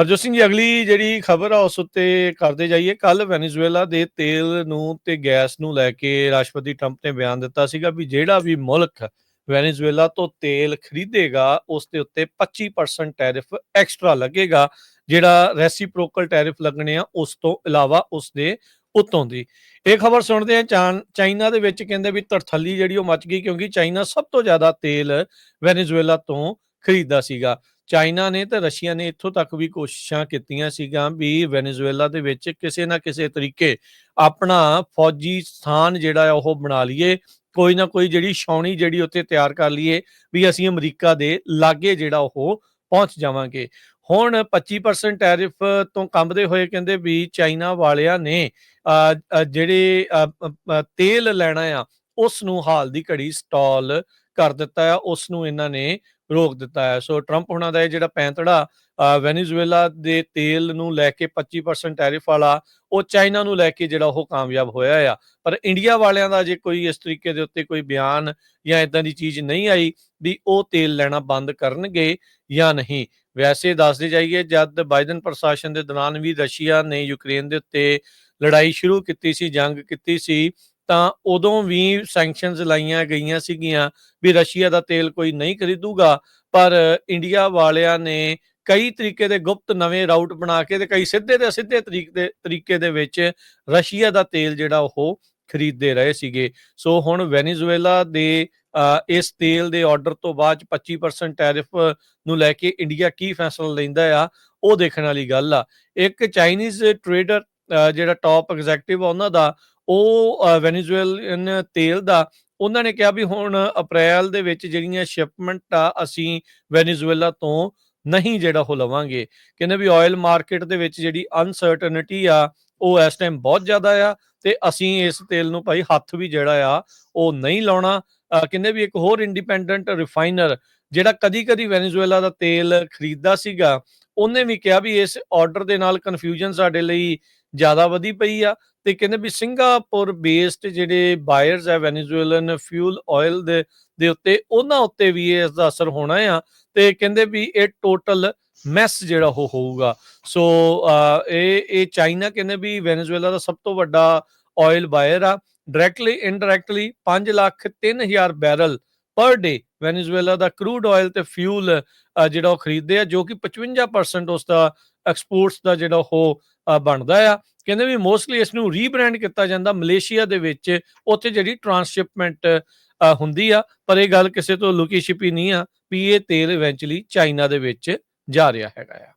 ਹਰਜੋਤ ਸਿੰਘ ਜੀ, ਅਗਲੀ ਜਿਹੜੀ ਖਬਰ ਆ, ਉਸ ਉੱਤੇ ਕਰਦੇ ਜਾਈਏ। ਕੱਲ ਵੈਨੇਜ਼ੁਏਲਾ ਦੇ ਤੇਲ ਨੂੰ ਤੇ ਗੈਸ ਨੂੰ ਲੈ ਕੇ ਰਾਸ਼ਟਰਪਤੀ ਟਰੰਪ ਨੇ ਬਿਆਨ ਦਿੱਤਾ ਸੀਗਾ ਵੀ ਜਿਹੜਾ ਵੀ ਮੁਲਕ ਵੈਨੇਜ਼ੁਏਲਾ ਤੋਂ ਤੇਲ ਖਰੀਦੇਗਾ, ਉਸ ਦੇ ਉੱਤੇ 25% ਟੈਰਿਫ ਐਕਸਟਰਾ ਲੱਗੇਗਾ। ਜਿਹੜਾ ਰੈਸੀਪ੍ਰੋਕਲ ਟੈਰਿਫ ਲੱਗਣੇ ਆ, ਉਸ ਤੋਂ ਇਲਾਵਾ ਉਸ ਦੇ ਉੱਤੋਂ ਦੀ। ਇਹ ਖਬਰ ਸੁਣਦੇ ਆ, ਚਾਨ- ਚਾਈਨਾ ਦੇ ਵਿੱਚ ਕਹਿੰਦੇ ਵੀ ਤਰਥੱਲੀ ਜਿਹੜੀ ਉਹ ਮਚ ਗਈ ਕਿਉਂਕਿ ਚਾਈਨਾ ਸਭ ਤੋਂ ਜ਼ਿਆਦਾ ਤੇਲ ਵੈਨੇਜ਼ੁਏਲਾ ਤੋਂ ਖਰੀਦਦਾ ਸੀਗਾ। ਚਾਈਨਾ ਨੇ ਤੇ ਰਸ਼ੀਆ ਨੇ ਇੱਥੋਂ ਤੱਕ ਵੀ ਕੋਸ਼ਿਸ਼ਾਂ ਕੀਤੀਆਂ ਸੀਗੀਆਂ ਵੀ ਵੈਨੇਜ਼ੁਏਲਾ ਦੇ ਵਿੱਚ ਕਿਸੇ ਨਾ ਕਿਸੇ ਤਰੀਕੇ ਆਪਣਾ ਫੌਜੀ ਸਥਾਨ ਜਿਹੜਾ ਆ ਉਹ ਬਣਾ ਲਈਏ ਕੋਈ ਨਾ ਕੋਈ ਜਿਹੜੀ ਛਾਉਣੀ ਜਿਹੜੀ ਉੱਤੇ ਤਿਆਰ ਕਰ ਲਈਏ ਵੀ ਅਸੀਂ ਅਮਰੀਕਾ ਦੇ ਲਾਗੇ ਜਿਹੜਾ ਉਹ ਪਹੁੰਚ ਜਾਵਾਂਗੇ। ਹੁਣ 25% ਟੈਰਿਫ ਤੋਂ ਕੰਬਦੇ ਹੋਏ ਕਹਿੰਦੇ ਵੀ ਚਾਈਨਾ ਵਾਲਿਆਂ ਨੇ ਅ, ਜਿਹੜੇ ਤੇਲ ਲੈਣਾ ਆ ਉਸ ਨੂੰ ਹਾਲ ਦੀ ਘੜੀ ਸਟਾਲ ਕਰ ਦਿੱਤਾ ਆ ਉਸ ਨੂੰ ਇਹਨਾਂ ਨੇ ਰੋਕ ਦਿੱਤਾ ਹੈ। ਸੋ ਟਰੰਪ ਹੁਣਾਂ ਦਾ ਇਹ ਜਿਹੜਾ ਪੈਂਤੜਾ ਵੈਨੇਜ਼ੁਏਲਾ ਦੇ ਤੇਲ ਨੂੰ ਲੈ ਕੇ 25% ਟੈਰਿਫ ਵਾਲਾ, ਉਹ ਚਾਈਨਾ ਨੂੰ ਲੈ ਕੇ ਜਿਹੜਾ ਉਹ ਕਾਮਯਾਬ ਹੋਇਆ ਆ। ਪਰ ਇੰਡੀਆ ਵਾਲਿਆਂ ਦਾ ਜੇ ਕੋਈ ਇਸ ਤਰੀਕੇ ਦੇ ਉੱਤੇ ਕੋਈ ਬਿਆਨ ਜਾਂ ਇਦਾਂ ਦੀ ਚੀਜ਼ ਨਹੀਂ ਆਈ ਵੀ ਉਹ ਤੇਲ ਲੈਣਾ ਬੰਦ ਕਰਨਗੇ ਜਾਂ ਨਹੀਂ। ਵੈਸੇ ਦੱਸਦੇ ਜਾਈਏ, ਜਦ ਬਾਈਡਨ ਪ੍ਰਸ਼ਾਸਨ ਦੇ ਦੌਰਾਨ ਵੀ ਰਸ਼ੀਆ ਨੇ ਯੂਕਰੇਨ ਦੇ ਉੱਤੇ ਲੜਾਈ ਸ਼ੁਰੂ ਕੀਤੀ ਸੀ, ਜੰਗ ਕੀਤੀ ਸੀ ਤਾਂ ਉਦੋਂ ਵੀ ਸੈਂਕਸ਼ਨਸ ਲਾਈਆਂ ਗਈਆਂ ਸੀਗੀਆਂ ਵੀ ਰਸ਼ੀਆ ਦਾ ਤੇਲ ਕੋਈ ਨਹੀਂ ਖਰੀਦੂਗਾ। ਪਰ ਇੰਡੀਆ ਵਾਲਿਆਂ ਨੇ ਕਈ ਤਰੀਕੇ ਦੇ ਗੁਪਤ ਨਵੇਂ ਰਾਊਟ ਬਣਾ ਕੇ ਤੇ ਕਈ ਸਿੱਧੇ ਤੇ ਅਸਿੱਧੇ ਤਰੀਕੇ ਦੇ ਤਰੀਕੇ ਦੇ ਵਿੱਚ ਰਸ਼ੀਆ ਦਾ ਤੇਲ ਜਿਹੜਾ ਉਹ ਖਰੀਦਦੇ ਰਹੇ ਸੀਗੇ। ਸੋ ਹੁਣ ਵੈਨੇਜ਼ੁਏਲਾ ਦੇ ਇਸ ਤੇਲ ਦੇ ਆਰਡਰ ਤੋਂ ਬਾਅਦ 'ਚ 25% ਟੈਰਿਫ ਨੂੰ ਲੈ ਕੇ ਇੰਡੀਆ ਕੀ ਫੈਸਲਾ ਲੈਂਦਾ ਆ, ਉਹ ਦੇਖਣ ਵਾਲੀ ਗੱਲ ਆ। ਇੱਕ ਚਾਈਨੀਜ਼ ਟ੍ਰੇਡਰ ਜਿਹੜਾ ਟਾਪ ਐਗਜ਼ੈਕਟਿਵ ਆ ਉਹਨਾਂ ਦਾ ਉਹ ਅ, ਵੈਨੇਜ਼ੁਏਲਨ ਤੇਲ ਦਾ ਉਹਨਾਂ ਨੇ ਕਿਹਾ ਵੀ ਹੁਣ ਅਪ੍ਰੈਲ ਦੇ ਵਿੱਚ ਜਿਹੜੀਆਂ ਸ਼ਿਪਮੈਂਟ ਆ ਅਸੀਂ ਵੈਨੇਜ਼ੁਏਲਾ ਤੋਂ ਨਹੀਂ ਜਿਹੜਾ ਉਹ ਲਵਾਂਗੇ। ਕਹਿੰਦੇ ਵੀ ਆਇਲ ਮਾਰਕੀਟ ਦੇ ਵਿੱਚ ਜਿਹੜੀ ਅਨਸਰਟਨਿਟੀ ਆ ਉਹ ਇਸ ਟਾਈਮ ਬਹੁਤ ਜ਼ਿਆਦਾ ਆ ਤੇ ਅਸੀਂ ਇਸ ਤੇਲ ਨੂੰ ਭਾਈ ਹੱਥ ਵੀ ਜਿਹੜਾ ਆ ਉਹ ਨਹੀਂ ਲਾਉਣਾ। ਕਹਿੰਦੇ ਵੀ ਇੱਕ ਹੋਰ ਇੰਡੀਪੈਂਡੈਂਟ ਰਿਫਾਈਨਰ ਜਿਹੜਾ ਕਦੀ-ਕਦੀ ਵੈਨੇਜ਼ੁਏਲਾ ਦਾ ਤੇਲ ਖਰੀਦਦਾ ਸੀਗਾ ਉਹਨੇ ਵੀ ਕਿਹਾ ਵੀ ਇਸ ਆਰਡਰ ਦੇ ਨਾਲ ਕਨਫਿਊਜ਼ਨ ਸਾਡੇ ਲਈ ਜ਼ਿਆਦਾ ਵਧੀ ਪਈ ਆ। ਤੇ ਕਹਿੰਦੇ ਵੀ ਸਿੰਗਾਪੁਰ ਬੇਸਡ ਜਿਹੜੇ ਬਾਇਰਸ ਆ ਵੈਨੇਜ਼ੁਏਲਨ ਫਿਊਲ ਆਇਲ ਦੇ ਦੇ ਉੱਤੇ, ਉਹਨਾਂ ਉੱਤੇ ਵੀ ਇਸ ਦਾ ਅਸਰ ਹੋਣਾ ਆ ਤੇ ਕਹਿੰਦੇ ਵੀ ਇਹ ਟੋਟਲ ਮੈਸ ਜਿਹੜਾ ਉਹ ਹੋਊਗਾ। ਸੋ ਇਹ ਇਹ ਚਾਈਨਾ ਕਹਿੰਦੇ ਵੀ ਵੈਨੇਜ਼ੁਏਲਾ ਦਾ ਸਭ ਤੋਂ ਵੱਡਾ ਆਇਲ ਬਾਇਰ ਆ। Directly indirectly 5 lakh 3000 barrel per day Venezuela ਦਾ ਕਰੂਡ ਆਇਲ ਤੇ ਫਿਊਲ ਜਿਹੜਾ ਉਹ ਖਰੀਦਦੇ ਆ, ਜੋ ਕਿ 55% ਉਸ ਦਾ ਐਕਸਪੋਰਟਸ ਦਾ ਜਿਹੜਾ ਉਹ ਬਣਦਾ ਆ। ਕਹਿੰਦੇ ਵੀ ਮੋਸਟਲੀ ਇਸ ਨੂੰ ਰੀਬ੍ਰਾਂਡ ਕੀਤਾ ਜਾਂਦਾ ਮਲੇਸ਼ੀਆ ਦੇ ਵਿੱਚ। ਉੱਥੇ ਜਿਹੜੀ ਟਰਾਂਸਸ਼ਿਪਮੈਂਟ ਹੁੰਦੀ ਆ, ਪਰ ਇਹ ਗੱਲ ਕਿਸੇ ਤੋਂ ਲੁਕੀ ਛਿਪੀ ਨਹੀਂ ਆ ਵੀ ਇਹ ਤੇਲ ਇਵੈਂਚੁਅਲੀ ਚਾਈਨਾ ਦੇ ਵਿੱਚ ਜਾ ਰਿਹਾ ਹੈਗਾ ਆ।